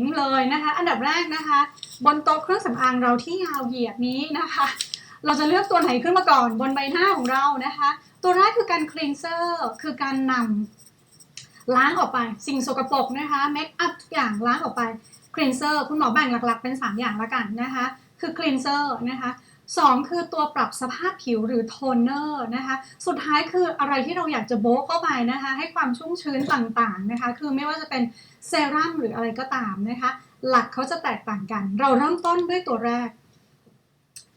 ิงเลยนะคะ อันดับแรกนะคะ บนโต๊ะเครื่องสำอางเราที่ยาวเหยียดนี้นะคะ เราจะเลือกตัวไหนขึ้นมาก่อนบนใบหน้าของเรานะคะ ตัวแรกคือการคลีนเซอร์คือการนำล้างออกไป สิ่งสกปรกนะคะเมคอัพทุกอย่างล้างออกไปคลีนเซอร์คุณหมอแบ่งหลักๆ เป็น 3 อย่างละกันนะคะ คือคลีนเซอร์นะคะ สองคือตัวปรับสภาพผิวหรือโทนเนอร์นะคะ สุดท้ายคืออะไรที่เราอยากจะโบ๊เข้าไปนะคะ ให้ความชุ่มชื้นต่างๆนะคะ คือไม่ว่าจะเป็นเซรั่มหรืออะไรก็ตามนะคะ หลักเขาจะแตกต่างกัน เราเริ่มต้นด้วยตัวแรก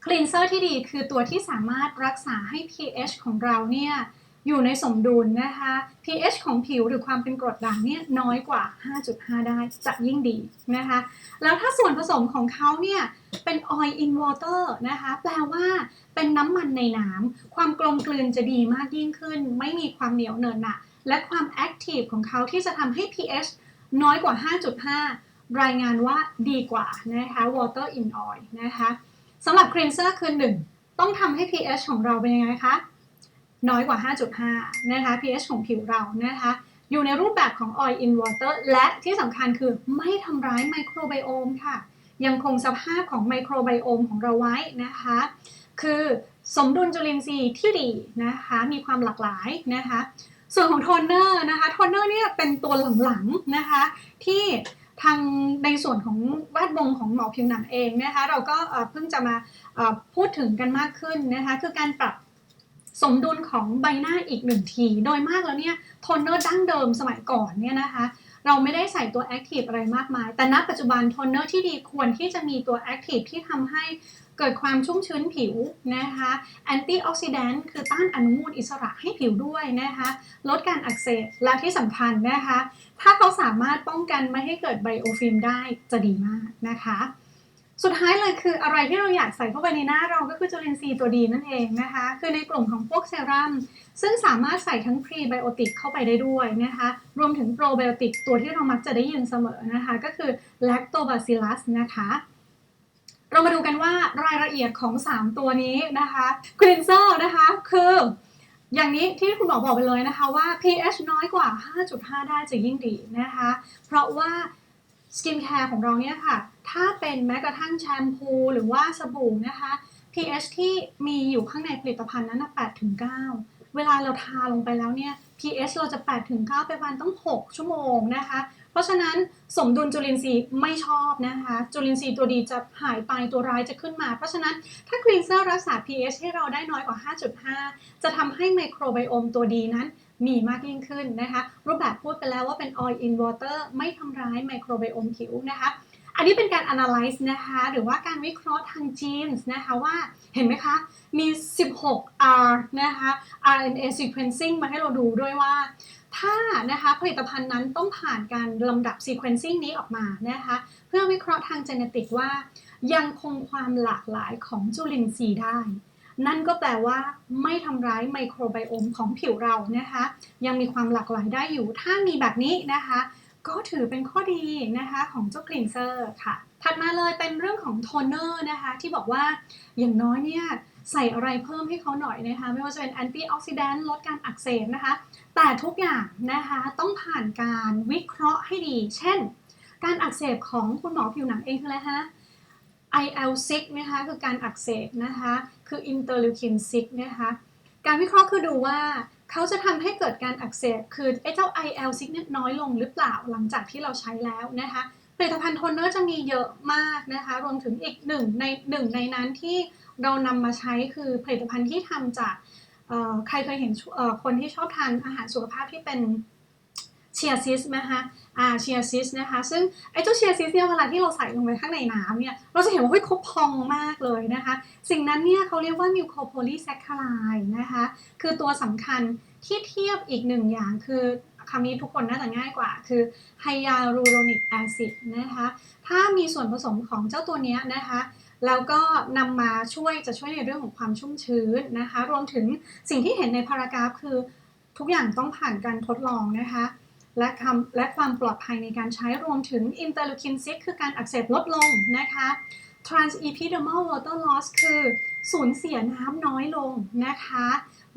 คลีนเซอร์ที่ดีคือตัวที่สามารถรักษาให้ pH ของเราเนี่ย อยู่ในสมดุลนะคะ pH ของผิวหรือความเป็นกรดด่างเนี่ยน้อยกว่า 5.5 ได้จะยิ่งดีนะคะ แล้วถ้าส่วนผสมของเขาเนี่ยเป็น oil in water นะคะ แปลว่าเป็นน้ำมันในน้ำความกลมกลืนจะดีมากยิ่งขึ้น ไม่มีความเหนียวเนอะหนะและความ active ของเขาที่จะทำให้ pH น้อยกว่า 5.5 รายงานว่าดีกว่านะคะ water in oil นะคะสำหรับ cleanser คือ 1 ต้องทำให้ pH ของเราเป็นยังไงคะ น้อยกว่า 5.5 นะคะ pH ของผิวเรานะคะ อยู่ในรูปแบบของ oil in water และที่สำคัญคือไม่ทำร้ายไมโครไบโอมค่ะ ยังคงสภาพของไมโครไบโอมของเราไว้นะคะ คือสมดุลจุลินทรีย์ที่ดีนะคะ มีความหลากหลายนะคะ ส่วนของโทนเนอร์นะคะโทนเนอร์เนี่ยเป็นตัวหลังๆนะคะ ที่ทางในส่วนของแวดวงของหมอผิวหนังเองนะคะ เราก็เพิ่งจะมาพูดถึงกันมากขึ้นนะคะ คือการปรับ สมดุลของใบหน้าอีกหนึ่งที โดยมากแล้วเนี่ยโทนเนอร์ดั้งเดิมสมัยก่อนเนี่ยนะคะ เราไม่ได้ใส่ตัวแอคทีฟอะไรมากมาย แต่ณปัจจุบันโทนเนอร์ที่ดีควรที่จะมีตัวแอคทีฟที่ทำให้เกิดความชุ่มชื้นผิวนะคะแอนตี้ออกซิแดนต์คือต้านอนุมูลอิสระให้ผิวด้วยนะคะ ลดการอักเสบและที่สำคัญนะคะ ถ้าเขาสามารถป้องกันไม่ให้เกิดไบโอฟิล์มได้จะดีมากนะคะ สุดท้ายเลยคืออะไรที่เราอยากใส่เข้าไปในหน้าเราก็คือจุลินทรีย์ตัวดีนั่นเองนะคะ คือในกลุ่มของพวกเซรั่มซึ่งสามารถใส่ทั้งพรีไบโอติกเข้าไปได้ด้วยนะคะ รวมถึงโปรไบโอติกตัวที่เรามักจะได้ยินเสมอนะคะ ก็คือแลคโตบาซิลัสนะคะ เรามาดูกันว่ารายละเอียดของ 3 ตัวนี้นะคะคลีนเซอร์นะคะคืออย่างนี้ที่คุณหมอบอกไปเลยนะคะว่า pH น้อยกว่า 5.5 ได้จะยิ่งดีนะคะ เพราะว่า สกินแคร์ของเราเนี่ยค่ะ ถ้าเป็นแม้กระทั่งแชมพูหรือว่าสบู่นะคะ pH ที่มีอยู่ข้างในผลิตภัณฑ์นั้นนะ8ถึง9เวลาเราทาลงไปแล้วเนี่ย pH เราจะ8ถึง9ไปประมาณต้อง 6 ชั่วโมงนะคะ เพราะฉะนั้นสมดุลจุลินทรีย์ไม่ชอบนะคะ จุลินทรีย์ตัวดีจะหายไปตัวร้ายจะขึ้นมา เพราะฉะนั้นถ้าคลีนเซอร์รักษา pH ให้เราได้น้อยกว่า 5.5 จะทำให้ไมโครไบโอมตัวดีนั้น มีมากยิ่งขึ้นนะคะ รูปแบบพูดไปแล้วว่าเป็น oil in water ไม่ทำร้ายไมโครไบโอมผิวนะคะ อันนี้เป็นการ analyze นะคะ หรือว่าการวิเคราะห์ทาง genes นะคะว่าเห็นไหมคะ มี 16 R นะคะ RNA sequencing มาให้เราดูด้วยว่า ถ้านะคะผลิตภัณฑ์นั้นต้องผ่านการลำดับ sequencing นี้ออกมานะคะ เพื่อวิเคราะห์ทาง genetic ว่า ยังคงความหลากหลายของจุลินทรีย์ได้ นั่นก็แปลว่าไม่ทำร้ายไมโครไบโอมของผิวเรานะคะ ยังมีความหลากหลายได้อยู่ ถ้ามีแบบนี้นะคะ ก็ถือเป็นข้อดีนะคะของเจ้าคลีนเซอร์ค่ะ ถัดมาเลยเป็นเรื่องของโทนเนอร์นะคะ ที่บอกว่าอย่างน้อยเนี่ยใส่อะไรเพิ่มให้เขาหน่อยนะคะ ไม่ว่าจะเป็นแอนตี้ออกซิแดนต์ลดการอักเสบนะคะ แต่ทุกอย่างนะคะต้องผ่านการวิเคราะห์ให้ดี เช่น การอักเสบของคุณหมอผิวหนังเองคืออะไรฮะ IL6 นะคะคือการอักเสบนะคะคืออินเตอร์ลิวคิน6นะคะการวิเคราะห์คือดูว่าเขาจะทำให้เกิดการอักเสบคือไอ้เจ้า IL6 เนี่ยน้อยลงหรือเปล่าหลังจากที่เราใช้แล้วนะคะผลิตภัณฑ์โทนเนอร์จะมีเยอะมากนะคะ รวมถึงอีกหนึ่งในหนึ่งในนั้นที่เรานำมาใช้คือผลิตภัณฑ์ที่ทำจากใครเคยเห็นคนที่ชอบทานอาหารสุขภาพที่เป็น เชียร์ซิสนะคะอ่าเชียร์ซิสนะคะ ซึ่งไอ้เจ้าเชียร์ซิสเนี่ยเวลาที่เราใส่ลงไปข้างในน้ำเนี่ย เราจะเห็นว่าเฮ้ยเขาพองมากเลยนะคะ สิ่งนั้นเนี่ยเขาเรียกว่ามิวโคโพลีแซคคาไลนะคะ คือตัวสำคัญที่เทียบอีกหนึ่งอย่างคือคำนี้ทุกคนน่าจะง่ายกว่า คือไฮยาลูโรนิกแอซิดนะคะ ถ้ามีส่วนผสมของเจ้าตัวนี้นะคะ แล้วก็นำมาช่วยจะช่วยในเรื่องของความชุ่มชื้นนะคะ รวมถึงสิ่งที่เห็นในพารากราฟคือทุกอย่างต้องผ่านการทดลองนะคะ และคำและความปลอดภัยในการใช้รวมถึงอินเตอร์ลูคิน6คือการอักเสบลดลงนะคะ trans epidermal water loss คือสูญเสียน้ำน้อยลงนะคะ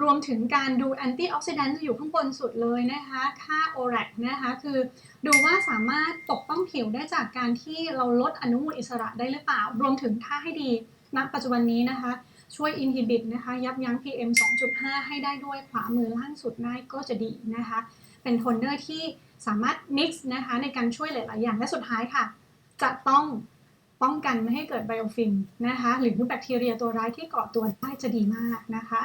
รวมถึงการดูแอนตี้ออกซิแดนต์จะอยู่ข้างบนสุดเลยนะคะ ค่า ORAC นะคะคือดูว่าสามารถปกป้องผิวได้จากการที่เราลดอนุมูลอิสระได้หรือเปล่า รวมถึงถ้าให้ดีณปัจจุบันนี้นะคะ ช่วย inhibit นะคะ ยับยั้ง PM 2.5 ให้ได้ด้วยขวามือล่างสุดได้ก็จะดีนะคะ เป็นโทนเนอร์ที่สามารถ mix นะคะในการช่วยหลาย ๆ อย่าง และสุดท้ายค่ะ จะต้องป้องกันไม่ให้เกิดไบโอฟิล์มนะคะ หรือแบคทีเรียตัวร้ายที่เกาะตัวได้จะดีมากนะคะ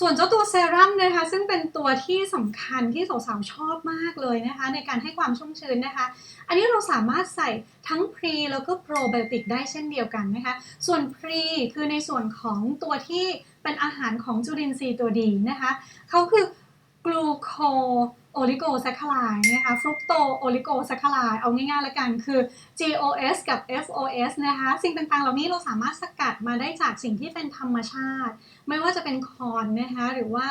ส่วนเจ้าตัวเซรั่มนะคะ ซึ่งเป็นตัวที่สำคัญที่สาวๆชอบมากเลยนะคะ ในการให้ความชุ่มชื้นนะคะ อันนี้เราสามารถใส่ทั้งพรีแล้วก็โปรไบโอติกได้เช่นเดียวกันนะคะ ส่วนพรีคือในส่วนของตัวที่เป็นอาหารของจุลินทรีย์ตัวดีนะคะเขาคือกลูโค โอลิโกแซคคาไลนะคะฟรุกโตโอลิโกแซคคาไลเอาง่ายๆแล้วกันคือ GOS กับ FOS นะคะสิ่งต่างๆ เหล่านี้เราสามารถสกัดมาได้จากสิ่งที่เป็นธรรมชาติ ไม่ว่าจะเป็นคอนนะคะหรือว่า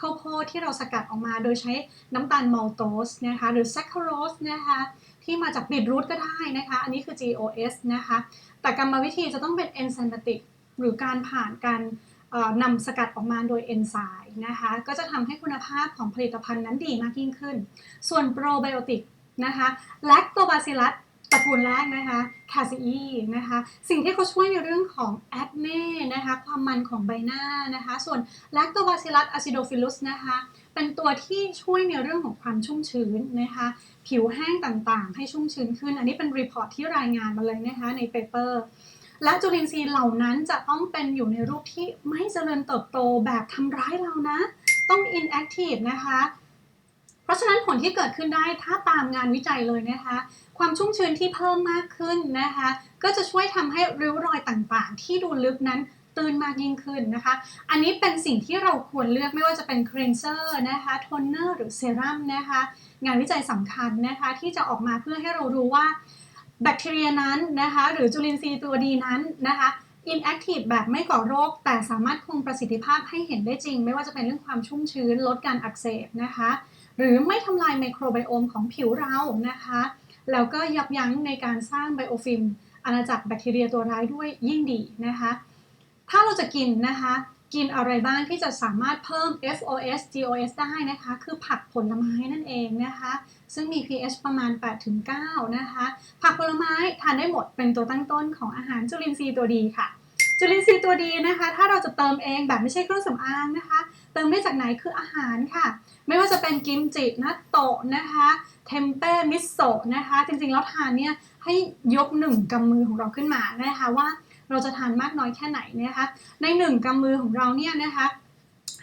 ข้าวโพดที่เราสกัดออกมาโดยใช้น้ำตาลมัลโตสนะคะหรือแซคคาโรสนะคะที่มาจากบีทรูทก็ได้นะคะ อันนี้คือ GOS นะคะแต่กรรมวิธีจะต้องเป็น enzymatic หรือการผ่านการ นำสกัดออกมาโดยเอนไซม์นะคะก็จะทำให้คุณภาพของผลิตภัณฑ์นั้นดีมากยิ่งขึ้น ส่วนโปรไบโอติกนะคะแลคโตบาซิลัสตระกูลแรกนะคะ คาซีอีนะคะ สิ่งที่เขาช่วยในเรื่องของแอคเน่นะคะ ความมันของใบหน้านะคะ ส่วนแลคโตบาซิลัสอะซิโดฟิลุสนะคะ เป็นตัวที่ช่วยในเรื่องของความชุ่มชื้นนะคะ ผิวแห้งต่างๆ ให้ชุ่มชื้นขึ้น อันนี้เป็นรีพอร์ตที่รายงานมาเลยนะคะในเปเปอร์ และจุลินทรีย์เหล่านั้นจะต้องเป็นอยู่ในรูปที่ไม่เจริญเติบโตแบบทำร้ายเรานะ ต้อง inactive นะคะ เพราะฉะนั้นผลที่เกิดขึ้นได้ถ้าตามงานวิจัยเลยนะคะ ความชุ่มชื้นที่เพิ่มมากขึ้นนะคะ ก็จะช่วยทำให้ริ้วรอยต่างๆ ที่ดูลึกนั้นตื้นมากยิ่งขึ้นนะคะ อันนี้เป็นสิ่งที่เราควรเลือกไม่ว่าจะเป็นครีนเซอร์นะคะ โทนเนอร์หรือเซรั่มนะคะ งานวิจัยสำคัญนะคะที่จะออกมาเพื่อให้เรารู้ว่า แบคทีเรียนั้นนะคะหรือจุลินทรีย์ตัวดีนั้นนะคะ inactive แบบไม่ก่อโรค แต่สามารถคงประสิทธิภาพให้เห็นได้จริง ไม่ว่าจะเป็นเรื่องความชุ่มชื้น ลดการอักเสบนะคะ หรือไม่ทำลายไมโครไบโอมของผิวเรานะคะ แล้วก็ยับยั้งในการสร้างไบโอฟิล์มอาณาจักรแบคทีเรียตัวร้ายด้วยยิ่งดีนะคะ ถ้าเราจะกินนะคะ กินอะไรบ้างที่จะสามารถเพิ่ม FOS GOS ได้นะคะ คือผักผลไม้นั่นเองนะคะ ซึ่งมี pH ประมาณ 8-9 นะคะ ผักผลไม้ทานได้หมดเป็นตัวตั้งต้นของอาหารจุลินทรีย์ตัวดีค่ะ จุลินทรีย์ตัวดีนะคะ ถ้าเราจะเติมเองแบบไม่ใช่เครื่องสำอางนะคะ เติมได้จากไหนคืออาหารค่ะ ไม่ว่าจะเป็นกิมจินัตโตะนะคะเทมเป้มิโซะนะคะ จริงๆแล้วทานเนี่ยให้ยกหนึ่งกำมือของเราขึ้นมานะคะว่าเราจะทานมากน้อยแค่ไหนนะคะ ในหนึ่งกำมือของเราเนี่ยนะคะ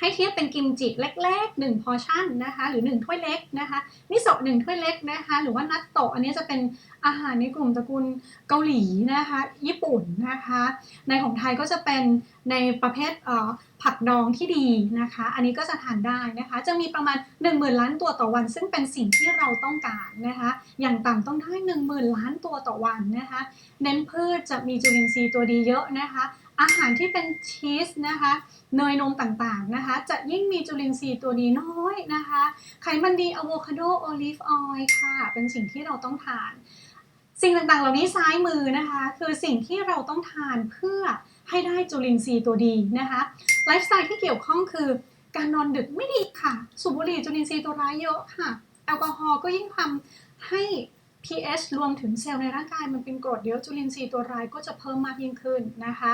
ให้เทียบเป็นกิมจิเล็กๆ1พอชั่นนะคะหรือ 1 ถ้วยเล็กนะคะมิโซะหนึ่งถ้วยเล็กนะคะหรือว่านัตโตะอันนี้จะเป็นอาหารในกลุ่มตระกูลเกาหลีนะคะญี่ปุ่นนะคะในของไทยก็จะเป็นในประเภทเออผักดองที่ดีนะคะ อันนี้ก็จะทานได้นะคะ จะมีประมาณ 1 0,000 ล้านตัวต่อวัน ซึ่งเป็นสิ่งที่เราต้องการนะคะ อย่างต่ำต้องได้ 1 0,000 ล้านตัวต่อวันนะคะ เน้นพืชจะมีจุลินทรีย์ตัวดีเยอะนะคะ อาหารที่เป็นชีสนะคะเนยนมต่างๆนะคะ จะยิ่งมีจุลินทรีย์ตัวดีน้อยนะคะ ไขมันดีอะโวคาโดโอลิฟออยล์ค่ะ เป็นสิ่งที่เราต้องทาน สิ่งต่างๆ เหล่านี้ซ้ายมือนะคะ คือสิ่งที่เราต้องทานเพื่อให้ได้จุลินทรีย์ตัวดีนะคะไลฟ์สไตล์ที่เกี่ยวข้องคือ การนอนดึกไม่ดีค่ะ สูบบุหรี่จุลินทรีย์ตัวร้ายเยอะค่ะ แอลกอฮอล์ก็ยิ่งทำให้ pH รวมถึงเซลล์ในร่างกายมันเป็นกรดเยอะจุลินทรีย์ตัวร้ายก็จะเพิ่มมากยิ่งขึ้นนะคะ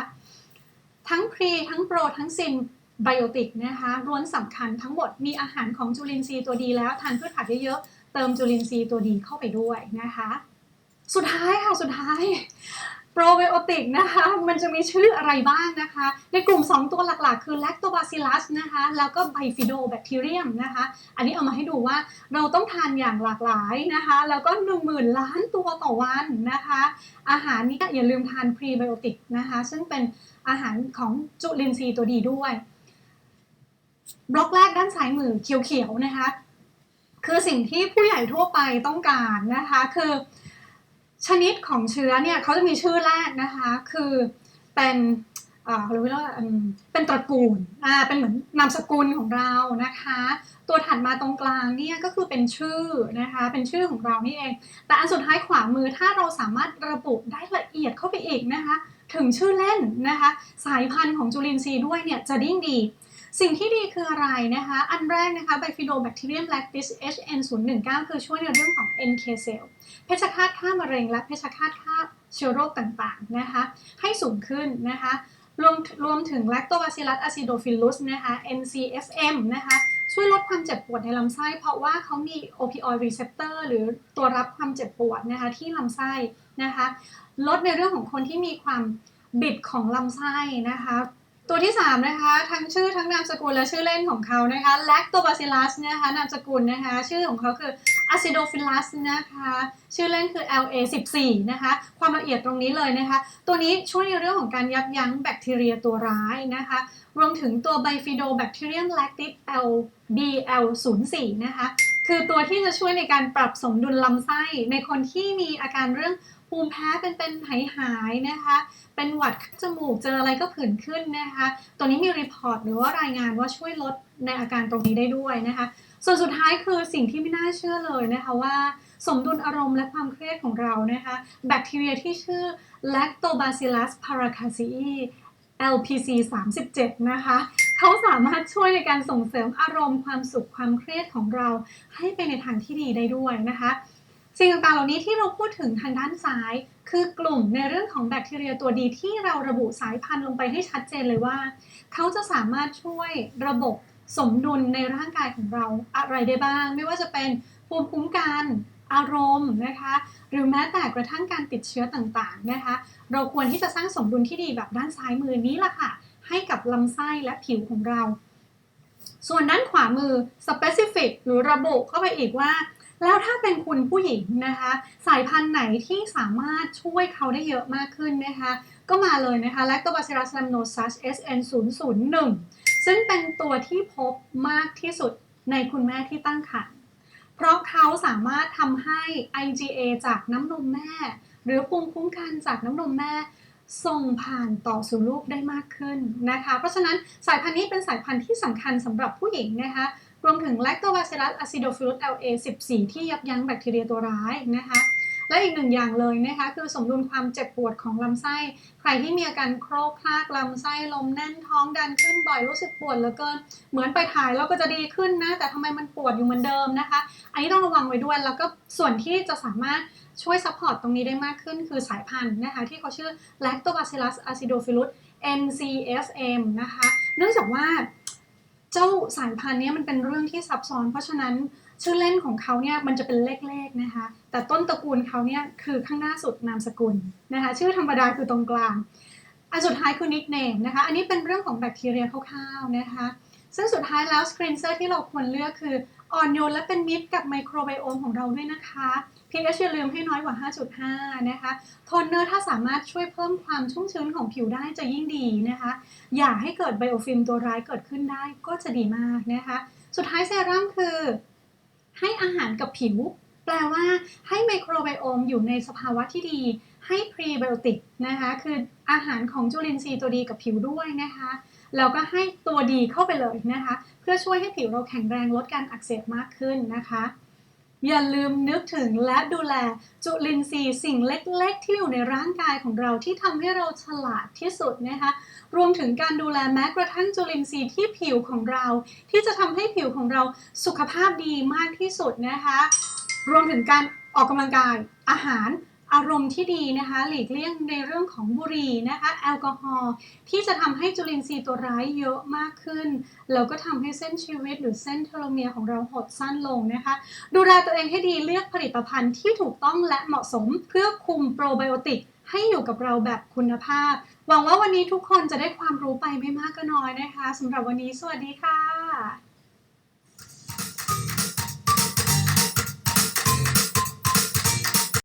ทั้งพรีทั้งโปรทั้งซินไบโอติกนะคะล้วนสำคัญทั้งหมดมีอาหารของจุลินทรีย์ตัวดีแล้วทานพืชผักเยอะๆ เติมจุลินทรีย์ตัวดีเข้าไปด้วยนะคะ สุดท้ายค่ะ สุดท้ายโปรไบโอติกนะคะ มันจะมีชื่ออะไรบ้างนะคะ ในกลุ่ม 2 ตัวหลักๆ คือแลคโตบาซิลัสนะคะ แล้วก็ไบฟิโดแบคทีเรียมนะคะ อันนี้เอามาให้ดูว่าเราต้องทานอย่างหลากหลายนะคะ แล้วก็ 1 0,000 ล้านตัวต่อวันนะคะ อาหารนี้ก็อย่าลืมทานพรีไบโอติกนะคะ ซึ่งเป็น อาหารของจุลินทรีย์ตัวดีด้วย บล็อกแรกด้านซ้ายมือเขียวๆนะคะ คือสิ่งที่ผู้ใหญ่ทั่วไปต้องการนะคะคือชนิดของเชื้อเนี่ยเขาจะมีชื่อแรกนะคะคือเป็นอ่าเขาเรียกว่าเป็นตระกูลอ่าเป็นเหมือนนามสกุลของเรานะคะ ตัวถัดมาตรงกลางเนี่ยก็คือเป็นชื่อนะคะเป็นชื่อของเรานี่เอง แต่อันสุดท้ายขวามือถ้าเราสามารถระบุได้ละเอียดเข้าไปอีกนะคะ ถึงชื่อเล่นนะคะ สายพันธุ์ของจุลินทรีย์ด้วยเนี่ยจะยิ่งดี สิ่งที่ดีคืออะไรนะคะ อันแรกนะคะ Bifidobacterium lactis HN019 คือช่วยในเรื่องของ NK cell เพชฌฆาตฆ่ามะเร็งและเพชฌฆาตฆ่าเชื้อโรคต่างๆนะคะ ให้สูงขึ้นนะคะรวมรวมถึง Lactobacillus acidophilus นะคะ NCFM นะคะ ช่วยลดความเจ็บปวดในลำไส้ เพราะว่าเขามี opioid receptor หรือตัวรับความเจ็บปวดนะคะที่ลำไส้นะคะ ลดในเรื่องของคนที่มีความบิดของลำไส้นะคะตัวที่ 3 นะคะ ทั้งชื่อทั้งนามสกุลและชื่อเล่นของเขานะคะ Lactobacillus นะคะนามสกุลนะคะ ชื่อของเขาคือ Acidophilus นะคะ ชื่อเล่นคือ LA14 นะคะ ความละเอียดตรงนี้เลยนะคะ ตัวนี้ช่วยในเรื่องของการยับยั้งแบคทีเรียตัวร้ายนะคะ รวมถึงตัว Bifidobacterium lactis LBL04 นะคะ คือตัวที่จะช่วยในการปรับสมดุลลำไส้ ในคนที่มีอาการเรื่องภูมิแพ้เป็นเป็นหายหายนะคะ เป็นหวัดคัดจมูกเจออะไรก็ผื่นขึ้นนะคะ ตัวนี้มีรีพอร์ตหรือว่ารายงานว่าช่วยลดในอาการตรงนี้ได้ด้วยนะคะ ส่วนสุดท้ายคือสิ่งที่ไม่น่าเชื่อเลยนะคะว่าสมดุลอารมณ์และความเครียดของเรานะคะ แบคทีเรียที่ชื่อ Lactobacillus paracasei LPC 37 นะคะ เขาสามารถช่วยในการส่งเสริมอารมณ์ความสุขความเครียดของเราให้ไปในทางที่ดีได้ด้วยนะคะ สิ่งต่างๆเหล่านี้ที่เราพูดถึงทางด้านซ้าย คือกลุ่มในเรื่องของแบคทีเรียตัวดีที่เราระบุสายพันธุ์ลงไปให้ชัดเจนเลยว่า เขาจะสามารถช่วยระบบสมดุลในร่างกายของเราอะไรได้บ้าง ไม่ว่าจะเป็นภูมิคุ้มกันอารมณ์นะคะ หรือแม้แต่กระทั่งการติดเชื้อต่างๆนะคะเราควรที่จะสร้างสมดุลที่ดีแบบด้านซ้ายมือนี้ล่ะค่ะ ให้กับลำไส้และผิวของเรา ส่วนด้านขวามือ specific หรือระบุเข้าไปอีกว่า แล้วถ้าเป็นคุณผู้หญิงนะคะ สายพันธุ์ไหนที่สามารถช่วยเขาได้เยอะมากขึ้นนะคะ ก็มาเลยนะคะ Lactobacillus rhamnosus SN001 ซึ่งเป็นตัวที่พบมากที่สุดในคุณแม่ที่ตั้งครรภ์ เพราะเขาสามารถทำให้ IgA จากน้ำนมแม่ หรือภูมิคุ้มกันจากน้ำนมแม่ส่งผ่านต่อสู่ลูกได้มากขึ้นนะคะ เพราะฉะนั้นสายพันธุ์นี้เป็นสายพันธุ์ที่สำคัญสำหรับผู้หญิงนะคะ รวมถึงแลคโตบาซิลัสอะซิโดฟิลุส LA14 ที่ยับยั้งแบคทีเรียตัวร้ายนะคะ และอีกหนึ่งอย่างเลยนะคะคือสมดุลความเจ็บปวดของลำไส้ ใครที่มีอาการโครกคลากลำไส้ลมแน่นท้องดันขึ้นบ่อยรู้สึกปวดเหลือเกิน เหมือนไปถ่ายแล้วก็จะดีขึ้นนะ แต่ทำไมมันปวดอยู่เหมือนเดิมนะคะ อันนี้ต้องระวังไว้ด้วยแล้วก็ส่วนที่จะสามารถช่วยซัพพอร์ตตรงนี้ได้มากขึ้นคือสายพันธุ์นะคะที่เขาชื่อ Lactobacillus acidophilus NCFM นะคะ เนื่องจากว่าเจ้าสายพันธุ์นี้มันเป็นเรื่องที่ซับซ้อน เพราะฉะนั้น ชื่อเล่นของเขาเนี่ยมันจะเป็นเลขๆนะคะ แต่ต้นตระกูลเขาเนี่ยคือข้างหน้าสุดนามสกุลนะคะ ชื่อธรรมดาคือตรงกลาง อันสุดท้ายคือนิกเนมนะคะ อันนี้เป็นเรื่องของแบคทีเรียคร่าวๆนะคะ ซึ่งสุดท้ายแล้วสกรีนเซอร์ที่เราควรเลือกคืออ่อนโยนและเป็นมิตรกับไมโครไบโอมของเราด้วยนะคะ pH อย่าลืมให้น้อยกว่า 5.5 นะคะ โทนเนอร์ถ้าสามารถช่วยเพิ่มความชุ่มชื้นของผิวได้จะยิ่งดีนะคะ อย่าให้เกิดไบโอฟิล์มตัวร้ายเกิดขึ้นได้ก็จะดีมากนะคะ สุดท้ายเซรั่มคือ ให้อาหารกับผิว แปลว่าให้ไมโครไบโอมอยู่ในสภาวะที่ดี ให้พรีไบโอติกนะคะคืออาหารของจุลินทรีย์ตัวดีกับผิวด้วยนะคะแล้วก็ให้ตัวดีเข้าไปเลยนะคะ เพื่อช่วยให้ผิวเราแข็งแรงลดการอักเสบมากขึ้นนะคะ อย่าลืมนึกถึงและดูแลจุลินทรีย์สิ่งเล็กๆ ที่อยู่ในร่างกายของเราที่ทำให้เราฉลาดที่สุดนะคะ รวมถึงการดูแลแม้กระทั่งจุลินทรีย์ที่ผิวของเรา ที่จะทำให้ผิวของเราสุขภาพดีมากที่สุดนะคะ รวมถึงการออกกำลังกายอาหาร อารมณ์ที่ดีนะคะหลีกเลี่ยงในเรื่องของบุหรี่นะคะแอลกอฮอล์ที่จะทำให้จุลินทรีย์ตัวร้ายเยอะมากขึ้น แล้วก็ทำให้เส้นชีวิตหรือเส้นเทโลเมียร์ของเราหดสั้นลงนะคะ ดูแลตัวเองให้ดีเลือกผลิตภัณฑ์ที่ถูกต้องและเหมาะสมเพื่อคุมโปรไบโอติกให้อยู่กับเราแบบคุณภาพ หวังว่าวันนี้ทุกคนจะได้ความรู้ไปไม่มากก็น้อยนะคะสำหรับวันนี้สวัสดีค่ะ